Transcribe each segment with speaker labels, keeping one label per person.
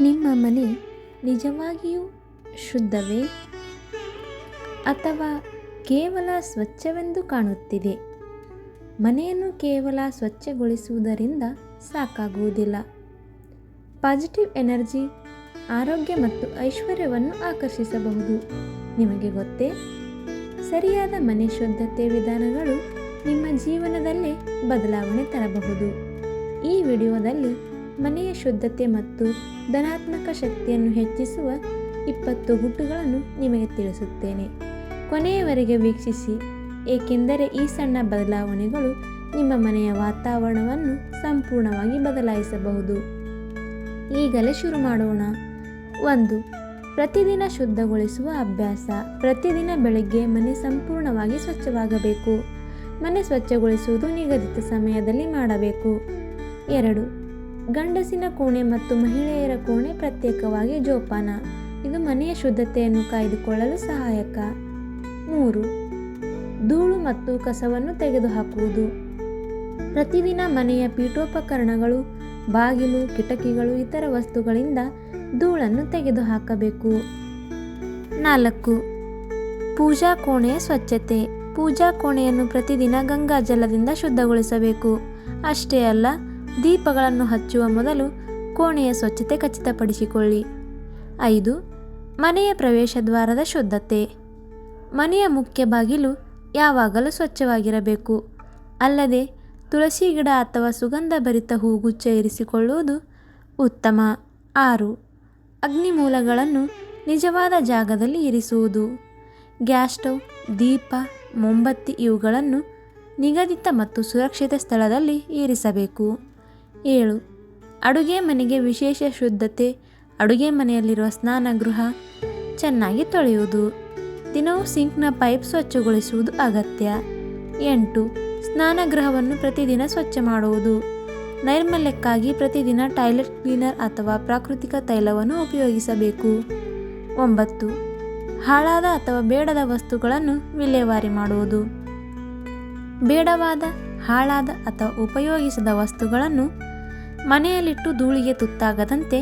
Speaker 1: ನಿಮ್ಮ ಮನೆ ನಿಜವಾಗಿಯೂ ಶುದ್ಧವೇ? ಅಥವಾ ಕೇವಲ ಸ್ವಚ್ಛವೆಂದು ಕಾಣುತ್ತಿದೆ? ಮನೆಯನ್ನು ಕೇವಲ ಸ್ವಚ್ಛಗೊಳಿಸುವುದರಿಂದ ಸಾಕಾಗುವುದಿಲ್ಲ. ಪಾಸಿಟಿವ್ ಎನರ್ಜಿ, ಆರೋಗ್ಯ ಮತ್ತು ಐಶ್ವರ್ಯವನ್ನು ಆಕರ್ಷಿಸಬಹುದು. ನಿಮಗೆ ಗೊತ್ತೇ? ಸರಿಯಾದ ಮನೆ ಶುದ್ಧತೆ ವಿಧಾನಗಳು ನಿಮ್ಮ ಜೀವನದಲ್ಲೇ ಬದಲಾವಣೆ ತರಬಹುದು. ಈ ವಿಡಿಯೋದಲ್ಲಿ ಮನೆಯ ಶುದ್ಧತೆ ಮತ್ತು ಧನಾತ್ಮಕ ಶಕ್ತಿಯನ್ನು ಹೆಚ್ಚಿಸುವ ಇಪ್ಪತ್ತು ಗುಟ್ಟುಗಳನ್ನು ನಿಮಗೆ ತಿಳಿಸುತ್ತೇನೆ. ಕೊನೆಯವರೆಗೆ ವೀಕ್ಷಿಸಿ, ಏಕೆಂದರೆ ಈ ಸಣ್ಣ ಬದಲಾವಣೆಗಳು ನಿಮ್ಮ ಮನೆಯ ವಾತಾವರಣವನ್ನು ಸಂಪೂರ್ಣವಾಗಿ ಬದಲಾಯಿಸಬಹುದು. ಈಗಲೇ ಶುರು ಮಾಡೋಣ. ಒಂದು, ಪ್ರತಿದಿನ ಶುದ್ಧಗೊಳಿಸುವ ಅಭ್ಯಾಸ. ಪ್ರತಿದಿನ ಬೆಳಗ್ಗೆ ಮನೆ ಸಂಪೂರ್ಣವಾಗಿ ಸ್ವಚ್ಛವಾಗಬೇಕು. ಮನೆ ಸ್ವಚ್ಛಗೊಳಿಸುವುದು ನಿಗದಿತ ಸಮಯದಲ್ಲಿ ಮಾಡಬೇಕು. ಎರಡು ಗಂಡಸಿನ ಕೋಣೆ ಮತ್ತು ಮಹಿಳೆಯರ ಕೋಣೆ ಪ್ರತ್ಯೇಕವಾಗಿ ಜೋಪಾನ. ಇದು ಮನೆಯ ಶುದ್ಧತೆಯನ್ನು ಕಾಯ್ದುಕೊಳ್ಳಲು ಸಹಾಯಕ. ಮೂರು, ಧೂಳು ಮತ್ತು ಕಸವನ್ನು ತೆಗೆದುಹಾಕುವುದು. ಪ್ರತಿದಿನ ಮನೆಯ ಪೀಠೋಪಕರಣಗಳು, ಬಾಗಿಲು, ಕಿಟಕಿಗಳು, ಇತರ ವಸ್ತುಗಳಿಂದ ಧೂಳನ್ನು ತೆಗೆದುಹಾಕಬೇಕು. ನಾಲ್ಕು, ಪೂಜಾ ಕೋಣೆಯ ಸ್ವಚ್ಛತೆ. ಪೂಜಾ ಕೋಣೆಯನ್ನು ಪ್ರತಿದಿನ ಗಂಗಾಜಲದಿಂದ ಶುದ್ಧಗೊಳಿಸಬೇಕು. ಅಷ್ಟೇ ಅಲ್ಲ ದೀಪಗಳನ್ನು ಹಚ್ಚುವ ಮೊದಲು ಕೋಣೆಯ ಸ್ವಚ್ಛತೆ ಖಚಿತಪಡಿಸಿಕೊಳ್ಳಿ. ಐದು, ಮನೆಯ ಪ್ರವೇಶ ದ್ವಾರದ ಶುದ್ಧತೆ. ಮನೆಯ ಮುಖ್ಯ ಬಾಗಿಲು ಯಾವಾಗಲೂ ಸ್ವಚ್ಛವಾಗಿರಬೇಕು. ಅಲ್ಲದೆ, ತುಳಸಿ ಗಿಡ ಅಥವಾ ಸುಗಂಧ ಭರಿತ ಹೂಗುಚ್ಛ ಇರಿಸಿಕೊಳ್ಳುವುದು ಉತ್ತಮ. ಆರು, ಅಗ್ನಿಮೂಲಗಳನ್ನು ನಿಜವಾದ ಜಾಗದಲ್ಲಿ ಇರಿಸುವುದು. ಗ್ಯಾಸ್ ಸ್ಟವ್, ದೀಪ, ಮೊಂಬತ್ತಿ ಇವುಗಳನ್ನು ನಿಗದಿತ ಮತ್ತು ಸುರಕ್ಷಿತ ಸ್ಥಳದಲ್ಲಿ ಇರಿಸಬೇಕು. ಏಳು. ಅಡುಗೆ ಮನೆಗೆ ವಿಶೇಷ ಶುದ್ಧತೆ, ಅಡುಗೆ ಮನೆಯಲ್ಲಿರುವ ಸ್ನಾನಗೃಹ ಚೆನ್ನಾಗಿ ತೊಳೆಯುವುದು. ದಿನವೂ ಸಿಂಕ್ನ ಪೈಪ್ ಸ್ವಚ್ಛಗೊಳಿಸುವುದು ಅಗತ್ಯ. ಎಂಟು. ಸ್ನಾನಗೃಹವನ್ನು ಪ್ರತಿದಿನ ಸ್ವಚ್ಛ ಮಾಡುವುದು. ನೈರ್ಮಲ್ಯಕ್ಕಾಗಿ ಪ್ರತಿದಿನ ಟಾಯ್ಲೆಟ್ ಕ್ಲೀನರ್ ಅಥವಾ ಪ್ರಾಕೃತಿಕ ತೈಲವನ್ನು ಉಪಯೋಗಿಸಬೇಕು. ಒಂಬತ್ತು. ಹಾಳಾದ ಅಥವಾ ಬೇಡದ ವಸ್ತುಗಳನ್ನು ವಿಲೇವಾರಿ ಮಾಡುವುದು. ಬೇಡವಾದ, ಹಾಳಾದ ಅಥವಾ ಉಪಯೋಗಿಸದ ವಸ್ತುಗಳನ್ನು ಮನೆಯಲ್ಲಿಟ್ಟು ಧೂಳಿಗೆ ತುತ್ತಾಗದಂತೆ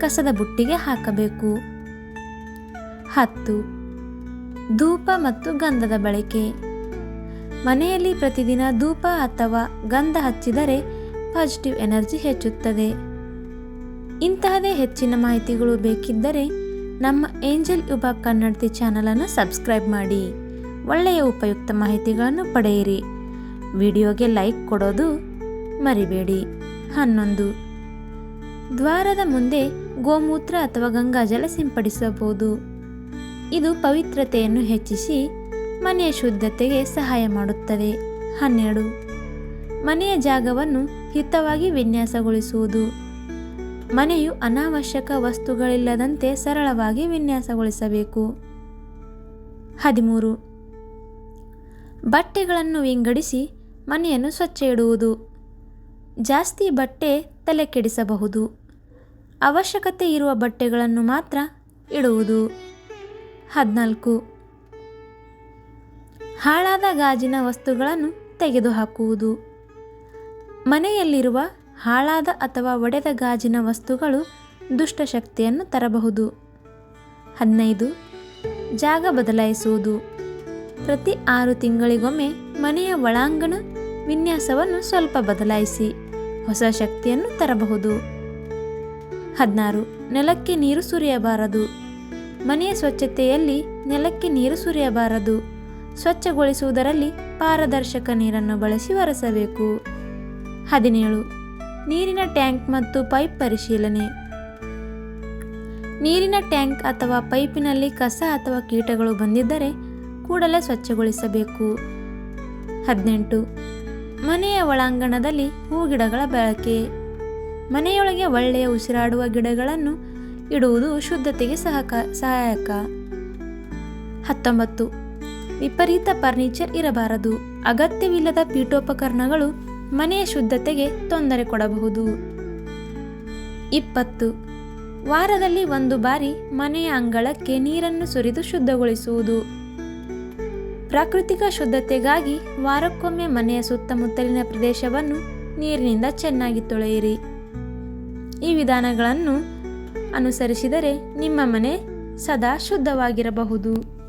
Speaker 1: ಕಸದ ಬುಟ್ಟಿಗೆ ಹಾಕಬೇಕು. ಹತ್ತು, ಧೂಪ ಮತ್ತು ಗಂಧದ ಬಳಕೆ. ಮನೆಯಲ್ಲಿ ಪ್ರತಿದಿನ ಧೂಪ ಅಥವಾ ಗಂಧ ಹಚ್ಚಿದರೆ ಪಾಸಿಟಿವ್ ಎನರ್ಜಿ ಹೆಚ್ಚುತ್ತದೆ. ಇಂತಹದೇ ಹೆಚ್ಚಿನ ಮಾಹಿತಿಗಳು ಬೇಕಿದ್ದರೆ ನಮ್ಮ ಏಂಜಲ್ ಯುಬ ಕನ್ನಡತಿ ಚಾನಲನ್ನು ಸಬ್ಸ್ಕ್ರೈಬ್ ಮಾಡಿ. ಒಳ್ಳೆಯ ಉಪಯುಕ್ತ ಮಾಹಿತಿಗಳನ್ನು ಪಡೆಯಿರಿ. ವಿಡಿಯೋಗೆ ಲೈಕ್ ಕೊಡೋದು ಮರಿಬೇಡಿ. ಹನ್ನೊಂದು. ದ್ವಾರದ ಮುಂದೆ ಗೋಮೂತ್ರ ಅಥವಾ ಗಂಗಾಜಲ ಸಿಂಪಡಿಸಬಹುದು. ಇದು ಪವಿತ್ರತೆಯನ್ನು ಹೆಚ್ಚಿಸಿ ಮನೆಯ ಶುದ್ಧತೆಗೆ ಸಹಾಯ ಮಾಡುತ್ತದೆ. ಹನ್ನೆರಡು. ಮನೆಯ ಜಾಗವನ್ನು ಹಿತವಾಗಿ ವಿನ್ಯಾಸಗೊಳಿಸುವುದು. ಮನೆಯು ಅನಾವಶ್ಯಕ ವಸ್ತುಗಳಿಲ್ಲದಂತೆ ಸರಳವಾಗಿ ವಿನ್ಯಾಸಗೊಳಿಸಬೇಕು. ಹದಿಮೂರು. ಬಟ್ಟೆಗಳನ್ನು ವಿಂಗಡಿಸಿ ಮನೆಯನ್ನು ಸ್ವಚ್ಛ ಇಡುವುದು. ಜಾಸ್ತಿ ಬಟ್ಟೆ ತಲೆ ಕೆಡಿಸಬಹುದು. ಅವಶ್ಯಕತೆ ಇರುವ ಬಟ್ಟೆಗಳನ್ನು ಮಾತ್ರ ಇಡುವುದು. ಹದಿನಾಲ್ಕು. ಹಾಳಾದ ಗಾಜಿನ ವಸ್ತುಗಳನ್ನು ತೆಗೆದುಹಾಕುವುದು. ಮನೆಯಲ್ಲಿರುವ ಹಾಳಾದ ಅಥವಾ ಒಡೆದ ಗಾಜಿನ ವಸ್ತುಗಳು ದುಷ್ಟಶಕ್ತಿಯನ್ನು ತರಬಹುದು. ಹದಿನೈದು. ಜಾಗ ಬದಲಾಯಿಸುವುದು. ಪ್ರತಿ ಆರು ತಿಂಗಳಿಗೊಮ್ಮೆ ಮನೆಯ ಒಳಾಂಗಣ ವಿನ್ಯಾಸವನ್ನು ಸ್ವಲ್ಪ ಬದಲಾಯಿಸಿ. ಹೊಸ ಶಕ್ತಿಯನ್ನು ತರಬಹುದು. ಹದಿನಾರು, ನೆಲಕ್ಕೆ ನೀರು ಸುರಿಯಬಾರದು. ಮನೆಯ ಸ್ವಚ್ಛತೆಯಲ್ಲಿ ನೆಲಕ್ಕೆ ನೀರು ಸುರಿಯಬಾರದು. ಸ್ವಚ್ಛಗೊಳಿಸುವುದರಲ್ಲಿ ಪಾರದರ್ಶಕ ನೀರನ್ನು ಬಳಸಿ ಒರೆಸಬೇಕು. ಹದಿನೇಳು, ನೀರಿನ ಟ್ಯಾಂಕ್ ಮತ್ತು ಪೈಪ್ ಪರಿಶೀಲನೆ. ನೀರಿನ ಟ್ಯಾಂಕ್ ಅಥವಾ ಪೈಪಿನಲ್ಲಿ ಕಸ ಅಥವಾ ಕೀಟಗಳು ಬಂದಿದ್ದರೆ ಕೂಡಲೇ ಸ್ವಚ್ಛಗೊಳಿಸಬೇಕು. ಹದಿನೆಂಟು ಮನೆಯ ಒಳಾಂಗಣದಲ್ಲಿ ಹೂಗಿಡಗಳ ಬಳಕೆ. ಮನೆಯೊಳಗೆ ಒಳ್ಳೆಯ ಉಸಿರಾಡುವ ಗಿಡಗಳನ್ನು ಇಡುವುದು ಶುದ್ಧತೆಗೆ ಸಹಕ, ಸಹಾಯಕ. ಹತ್ತೊಂಬತ್ತು. ವಿಪರೀತ ಫರ್ನಿಚರ್ ಇರಬಾರದು. ಅಗತ್ಯವಿಲ್ಲದ ಪೀಠೋಪಕರಣಗಳು ಮನೆಯ ಶುದ್ಧತೆಗೆ ತೊಂದರೆ ಕೊಡಬಹುದು. ಇಪ್ಪತ್ತು. ವಾರದಲ್ಲಿ ಒಂದು ಬಾರಿ ಮನೆಯ ಅಂಗಳಕ್ಕೆ ನೀರನ್ನು ಸುರಿದು ಶುದ್ಧಗೊಳಿಸುವುದು. ಪ್ರಾಕೃತಿಕ ಶುದ್ಧತೆಗಾಗಿ ವಾರಕ್ಕೊಮ್ಮೆ ಮನೆಯ ಸುತ್ತಮುತ್ತಲಿನ ಪ್ರದೇಶವನ್ನು ನೀರಿನಿಂದ ಚೆನ್ನಾಗಿ ತೊಳೆಯಿರಿ. ಈ ವಿಧಾನಗಳನ್ನು ಅನುಸರಿಸಿದರೆ ನಿಮ್ಮ ಮನೆ ಸದಾ ಶುದ್ಧವಾಗಿರಬಹುದು.